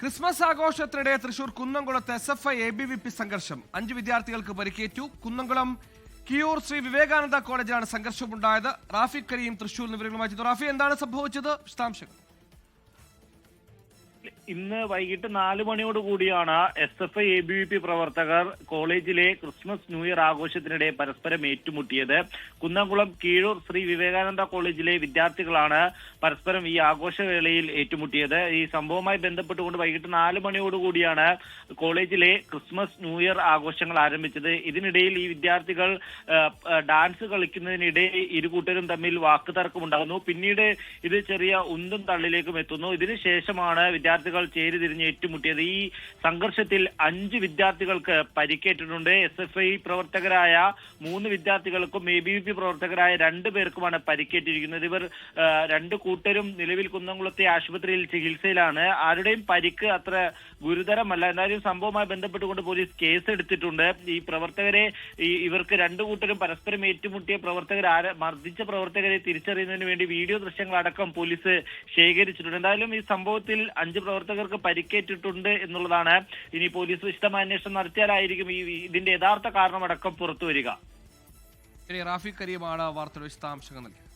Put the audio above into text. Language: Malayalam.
ക്രിസ്മസ് ആഘോഷത്തിനിടെ തൃശൂർ കുന്നംകുളത്ത് S F I A B V P സംഘർഷം. അഞ്ച് വിദ്യാർത്ഥികൾക്ക് പരിക്കേറ്റു. കുന്നംകുളം കിയൂർ ശ്രീ വിവേകാനന്ദ കോളേജിലാണ് സംഘർഷമുണ്ടായത്. റാഫി കരീം തൃശൂർ വിവരങ്ങളുമായി റാഫി എന്താണ് സംഭവിച്ചത്? വിശദാംശങ്ങൾ. ഇന്ന് വൈകിട്ട് നാല് മണിയോട് കൂടിയാണ് S F I A B V P പ്രവർത്തകർ കോളേജിലെ ക്രിസ്മസ് ന്യൂ ഇയർ ആഘോഷത്തിനിടെ പരസ്പരം ഏറ്റുമുട്ടിയത്. കുന്നംകുളം കീഴൂർ ശ്രീ വിവേകാനന്ദ കോളേജിലെ വിദ്യാർത്ഥികളാണ് പരസ്പരം ഈ ആഘോഷവേളയിൽ ഏറ്റുമുട്ടിയത്. ഈ സംഭവവുമായി ബന്ധപ്പെട്ടുകൊണ്ട് വൈകിട്ട് നാല് മണിയോട് കൂടിയാണ് കോളേജിലെ ക്രിസ്മസ് ന്യൂ ഇയർ ആഘോഷങ്ങൾ ആരംഭിച്ചത്. ഇതിനിടയിൽ ഈ വിദ്യാർത്ഥികൾ ഡാൻസ് കളിക്കുന്നതിനിടെ ഇരു കൂട്ടരും തമ്മിൽ വാക്കുതർക്കമുണ്ടാകുന്നു. പിന്നീട് ഇത് ചെറിയ ഉന്തും തള്ളിലേക്കും എത്തുന്നു. ഇതിനുശേഷമാണ് വിദ്യാർത്ഥികൾ ചേരിതിരിഞ്ഞ് ഏറ്റുമുട്ടിയത്. ഈ സംഘർഷത്തിൽ അഞ്ച് വിദ്യാർത്ഥികൾക്ക് പരിക്കേറ്റിട്ടുണ്ട്. എസ് എഫ് ഐ പ്രവർത്തകരായ മൂന്ന് വിദ്യാർത്ഥികൾക്കും എ ബി വി പി പ്രവർത്തകരായ രണ്ടു പേർക്കുമാണ് പരിക്കേറ്റിരിക്കുന്നത്. ഇവർ രണ്ട് കൂട്ടരും നിലവിൽ കുന്നംകുളത്തെ ആശുപത്രിയിൽ ചികിത്സയിലാണ്. ആരുടെയും പരിക്ക് അത്ര ഗുരുതരമല്ല. എന്നാലും സംഭവവുമായി ബന്ധപ്പെട്ടുകൊണ്ട് പോലീസ് കേസ് എടുത്തിട്ടുണ്ട് ഈ പ്രവർത്തകരെ ഇവർക്ക് രണ്ടു കൂട്ടരും പരസ്പരം ഏറ്റുമുട്ടിയ പ്രവർത്തകർ മർദ്ദിച്ച പ്രവർത്തകരെ തിരിച്ചറിയുന്നതിന് വേണ്ടി വീഡിയോ ദൃശ്യങ്ങളടക്കം പോലീസ് ശേഖരിച്ചിട്ടുണ്ട്. എന്തായാലും ഈ സംഭവത്തിൽ അഞ്ച് പ്രവർത്തകർക്ക് പരിക്കേറ്റിട്ടുണ്ട് എന്നുള്ളതാണ്. ഇനി പോലീസ് വിശദമായ അന്വേഷണം നടത്തിയാലായിരിക്കും ഈ ഇതിന്റെ യഥാർത്ഥ കാരണമടക്കം പുറത്തു വരിക റാഫി കരീമാണ് വാർത്തയുടെ വിശദാംശങ്ങൾ നൽകിയത്.